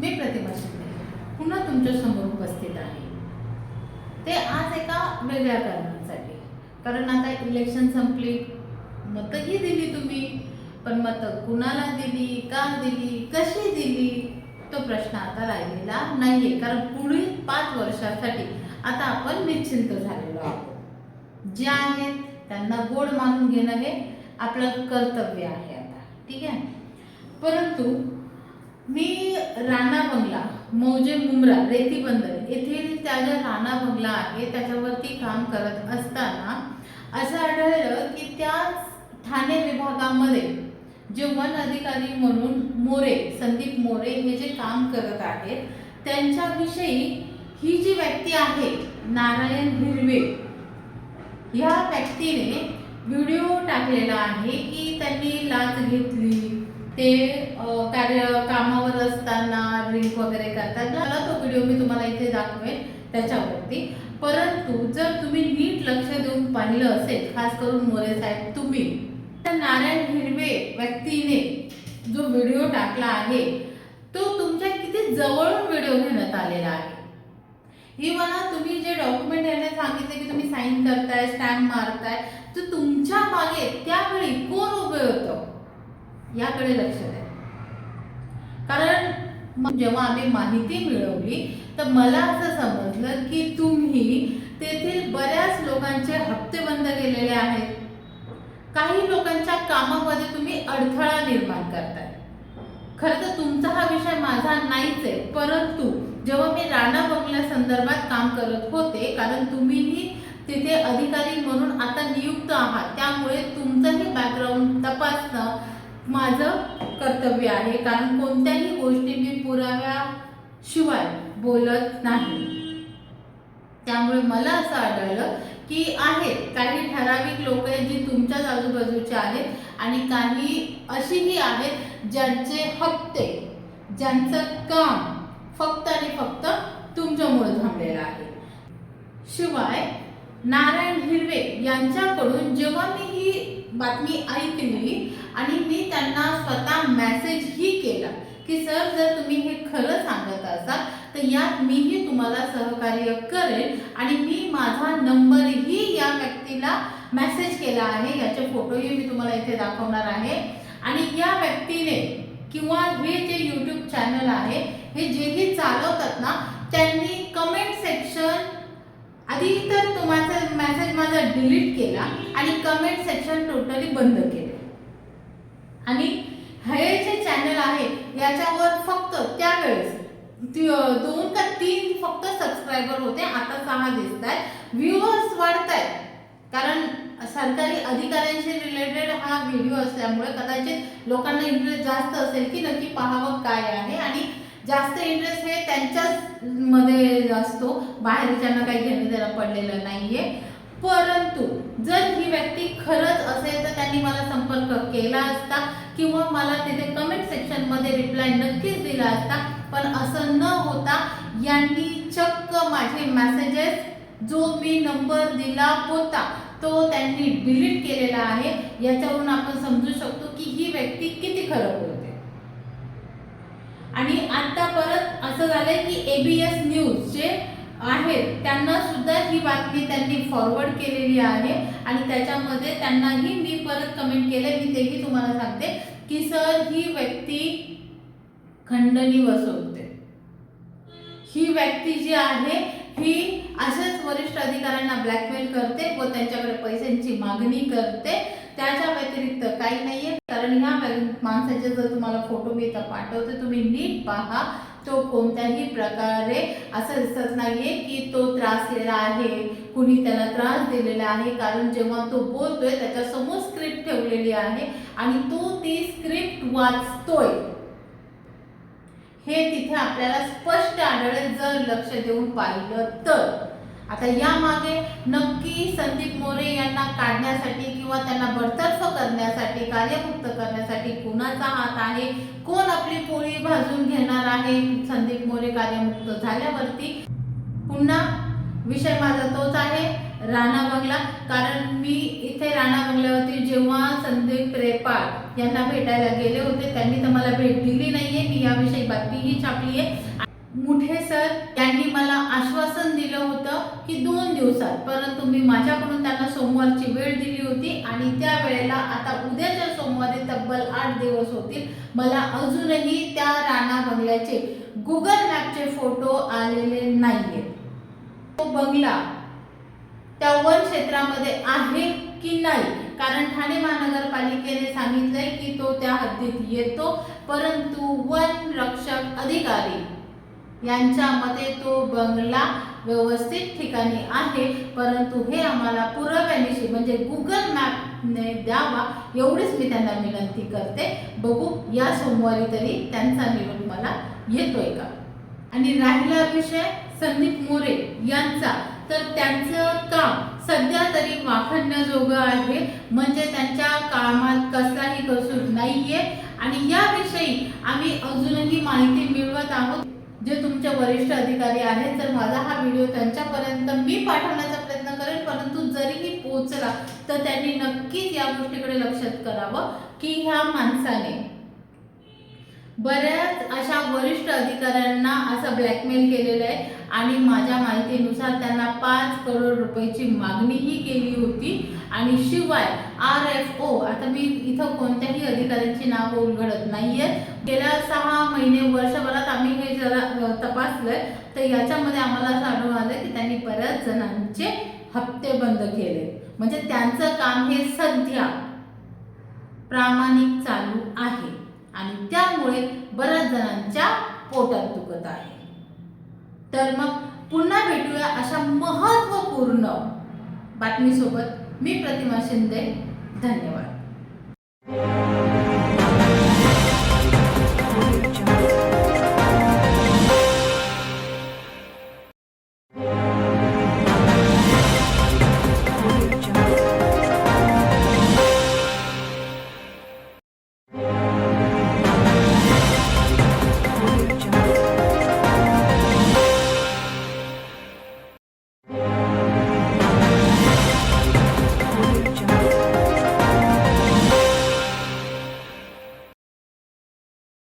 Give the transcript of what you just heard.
मी प्रतिमा शिंदे पुन्हा तुमच्यासमोर उपस्थित आहे. ते आज एका वेगळ्या कारणासाठी. कारण आता इलेक्शन संपली. मतंही दिली तुम्ही. पण मतं कुणाला दिली का दिली कशी दिली तो प्रश्न आता राहिलेला नाहीये. कारण पुढील पाच वर्षासाठी आता आपण निश्चिंत झालेलो आहोत. जे आहेत त्यांना गोड मानून घेणं हे आपलं कर्तव्य आहे आता. ठीक आहे? परंतु मी राणा बंगला मौजे मुंब्रा रेती बंदर येथील त्या ज्या राणा बंगला आहे. त्याच्यावरती काम करत असताना असं आढळलं की त्या ठाणे विभागामध्ये जे वन अधिकारी म्हणून मोरे संदीप मोरे हे जे काम करत आहेत त्यांच्याविषयी ही जी व्यक्ती आहे नारायण हिरवे ह्या व्यक्तीने व्हिडिओ टाकलेला आहे की त्यांनी लाच घेतली. ते कार्य कामावर असताना ड्रिंक वगैरे करतात. मला तो व्हिडिओ मी तुम्हाला इथे दाखवेन त्याच्यावरती. परंतु जर तुम्ही नीट लक्ष देऊन पाहिलं असेल खास करून मोरे साहेब तुम्ही तर नारायण हिरवे व्यक्तीने जो व्हिडिओ टाकला आहे तो तुमच्या किती जवळून व्हिडिओ घेण्यात आलेला आहे. इव्हन तुम्ही जे डॉक्युमेंट याने सांगितले की तुम्ही साईन करताय स्टॅम्प मारताय तर तुमच्या मागे त्यावेळी याकडे लक्ष द्या. कारण जेव्हा आम्ही माहिती मिळवली तर मला असं समजलं की तुम्ही तेथील बऱ्याच लोकांचे हप्ते बंद केलेले आहेत. काही लोकांच्या कामामध्ये तुम्ही अडथळा निर्माण करताय. खरं तर तुमचा हा विषय माझा नाहीच आहे. परंतु जेव्हा मी राणा बंगल्या संदर्भात काम करत होते कारण तुम्हीही तिथे अधिकारी म्हणून आता नियुक्त आहात त्यामुळे तुमचंही बॅकग्राऊंड तपासणं माझं कर्तव्य आहे कारण कोणत्याही गोष्टी मी पुराव्याशिवाय बोलत नाही. त्यामुळे मला असं आढळलं की आहेत काही ठराविक लोक आहेत जी तुमच्याच आजूबाजूचे आहेत आणि काही अशीही आहेत ज्यांचे हप्ते ज्यांचं काम फक्त आणि फक्त तुमच्यामुळे थांबलेलं आहे. शिवाय नारायण हिरवे यांच्याकडून जेव्हा मी ही बातमी ऐकली आणि मी त्यांना स्वतः मेसेजही केला की सर जर तुम्ही हे खरं सांगत असाल तर यात मीही तुम्हाला सहकार्य करेन आणि मी माझा नंबरही या व्यक्तीला मेसेज केला आहे. याचे फोटोही मी तुम्हाला इथे दाखवणार आहे. आणि या व्यक्तीने किंवा हे जे यूट्यूब चॅनल आहे हे जेही चालवतात ना त्यांनी कमेंट सेक्शन आधी तर तुम्हाला मेसेज माझा डिलीट केला आणि कमेंट सेक्शन टोटली बंद केले. आणि हे जे चॅनल आहे याच्यावर फक्त त्यावेळेस दोन का तीन फक्त सबस्क्रायबर होते आता सहा दिसत आहेत व्ह्युअर्स वाढत आहेत कारण सरकारी अधिकाऱ्यांशी रिलेटेड हा व्हिडिओ असल्यामुळे कदाचित लोकांना इंटरेस्ट जास्त असेल की नक्की पाहावं काय आहे. आणि जास्त इंटरेस्ट हे त्यांच्याच मध्ये असतो. बाहेरच्यांना काही घेणं त्याला पडलेलं नाहीये. परंतु जर ही व्यक्ती खरंच असेल तर त्यांनी मला संपर्क केला असता किंवा मला तिथे कमेंट सेक्शनमध्ये रिप्लाय नक्कीच दिला असता. पण असं न होता यांनी चक्क माझे मेसेजेस जो मी नंबर दिला होता तो त्यांनी डिलीट केलेला आहे. याच्यावरून आपण समजू शकतो की ही व्यक्ती किती खरं बोलते. आणि आता परत असं झालंय की एबीएस न्यूज जे आहेत त्यांना सुद्धा ही बातमी त्यांनी फॉरवर्ड केलेली आहे आणि त्याच्यामध्ये त्यांनाही मी परत कमेंट केले. मी तेही तुम्हाला सांगते की सर ही व्यक्ती खंडणी बसवते ही व्यक्ती जी आहे ही अशाच वरिष्ठ अधिकाऱ्यांना ब्लॅकमेल करते व त्यांच्याकडे पैशांची मागणी करते. त्याच्या व्यतिरिक्त काही नाहीये. कारण ह्या माणसाचे जर तुम्हाला फोटो मी इथं पाठवते तुम्ही नीट पहा. तो कोणत्याही प्रकारे असं दिसत नाहीये की तो त्रासलेला आहे कुणी त्याला त्रास दिलेला आहे. कारण जेव्हा तो बोलतोय त्याच्यासमोर स्क्रिप्ट ठेवलेली आहे आणि तो ती स्क्रिप्ट वाचतोय. हे तिथे आपल्याला स्पष्ट आढळेल जर लक्ष देऊन पाहिलं तर. आता यामागे नक्की संदीप मोरे यांना काढण्यासाठी किंवा त्यांना बडतर्फ करण्यासाठी कार्यमुक्त करण्यासाठी कुणाचा हात आहे? कोण आपली पोळी भाजून घेणार आहे? संदीप मोरे कार्यमुक्त झाल्यावरती पुन्हा विषय माझा तोच आहे राणा बंगला. कारण मी इथे राणा बंगल्यावरती जेव्हा संदीप रेपाळ यांना भेटायला गेले होते त्यांनी तर मला भेट दिली नाहीये मी याविषयी बातमीही छापली आहे. मुठे सर यांनी मला आश्वासन दिलं होतं की दोन दिवसात परंतु मी माझ्याकडून त्यांना सोमवारची वेळ दिली होती आणि त्या वेळेला आता उद्याच्या सोमवारी तब्बल आठ दिवस होतील मला अजूनही त्या राणा बंगल्याचे गुगल मॅपचे फोटो आलेले नाहीये. तो बंगला त्या वन क्षेत्रामध्ये आहे की नाही? कारण ठाणे महानगरपालिकेने सांगितलंय की तो त्या हद्दीत येतो परंतु वन रक्षक अधिकारी यांच्या मते तो बंगला व्यवस्थित ठिकाणी आहे परंतु हे आम्हाला पुराव्यानिशी म्हणजे गुगल मॅपने द्यावा एवढीच मी त्यांना विनंती करते. बघू या सोमवारी तरी त्यांचा निरोप मला येतोय का? आणि राहिला विषय संदीप मोरे यांचा. तर त्यांचं काम सध्या तरी वाखण्याजोगं आहे म्हणजे त्यांच्या कामात कसलाही कसूर नाहीये. आणि याविषयी आम्ही अजूनही माहिती मिळवत आहोत. जे तुमचे वरिष्ठ अधिकारी आहेत तर माझा हा व्हिडिओ त्यांच्यापर्यंत मी पाठवण्याचा प्रयत्न करेन. परंतु जरीही पोहोचला तर त्यांनी नक्कीच या गोष्टीकडे लक्षात करावं की ह्या माणसाने बऱ्याच अशा वरिष्ठ अधिकाऱ्यांना असं ब्लॅकमेल केलेलं आहे. आणि माझ्या माहितीनुसार त्यांना पाच करोड रुपयाची मागणीही केली होती. आणि शिवाय आर एफ ओ आता मी इथं कोणत्याही अधिकाऱ्यांची नावं उलगडत नाहीये. गेल्या सहा महिने वर्षभरात आम्ही हे जरा तपासलंय. तर याच्यामध्ये आम्हाला असं आढळून आलं की त्यांनी बऱ्याच जणांचे हप्ते बंद केले. म्हणजे त्यांचं काम हे सध्या प्रामाणिक चालू आहे. आणि त्यामुळे बऱ्याच जणांच्या पोटात दुखत आहे. तर मग पुन्हा भेटूया अशा महत्त्वपूर्ण बातमीसोबत. मी प्रतिमा शिंदे. धन्यवाद.